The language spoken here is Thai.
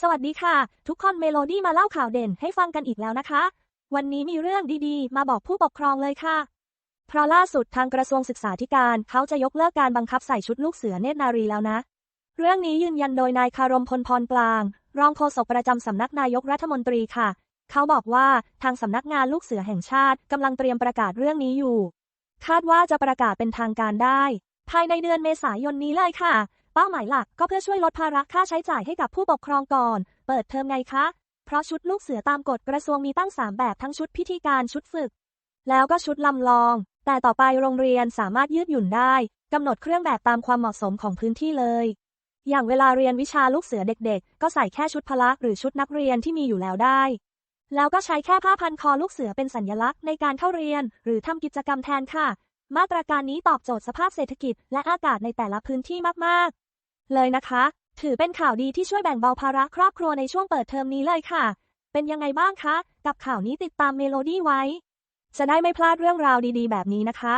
สวัสดีค่ะ ทุกคนเมโลดี้มาเล่าข่าวเด่นให้ฟังกันอีกแล้วนะคะ วันนี้มีเรื่องดีๆ มาบอกผู้ปกครองเลยค่ะ เพราะล่าสุดทางกระทรวงศึกษาธิการเขาจะยกเลิกการบังคับใส่ชุดลูกเสือเนตรนารีแล้วนะ เรื่องนี้ยืนยันโดยนายคารมพลพรกลาง รองโฆษกประจำสำนักนายกรัฐมนตรีค่ะ เขาบอกว่าทางสำนักงานลูกเสือแห่งชาติกำลังเตรียมประกาศเรื่องนี้อยู่ คาดว่าจะประกาศเป็นทางการได้ ภายในเดือนเมษายนนี้เลยค่ะ เป้าหมายหลักก็เพื่อช่วยลดภาระค่าใช้จ่ายให้กับผู้ปกครองก่อน เปิดเทอมไงคะ เพราะชุดลูกเสือตามกฎกระทรวงมีตั้ง 3 แบบทั้งชุดพิธีการชุดฝึก แล้วก็ชุดลำลอง แต่ต่อไปโรงเรียนสามารถยืดหยุ่นได้กำหนดเครื่องแบบตามความเหมาะสมของพื้นที่เลย อย่างเวลาเรียนวิชาลูกเสือเด็กๆ ก็ใส่แค่ชุดพละหรือชุดนักเรียนที่มีอยู่แล้วได้ แล้วก็ใช้แค่ผ้าพันคอลูกเสือเป็นสัญลักษณ์ในการเข้าเรียน หรือทำกิจกรรมแทนค่ะ มาตรการนี้ตอบโจทย์สภาพเศรษฐกิจและอากาศในแต่ละพื้นที่มากๆ เลยนะคะ ถือเป็นข่าวดีที่ช่วยแบ่งเบาภาระครอบครัวในช่วงเปิดเทอมนี้เลยค่ะ เป็นยังไงบ้างคะ กับข่าวนี้ติดตามเมโลดี้ไว้ จะได้ไม่พลาดเรื่องราวดีๆ แบบนี้นะคะ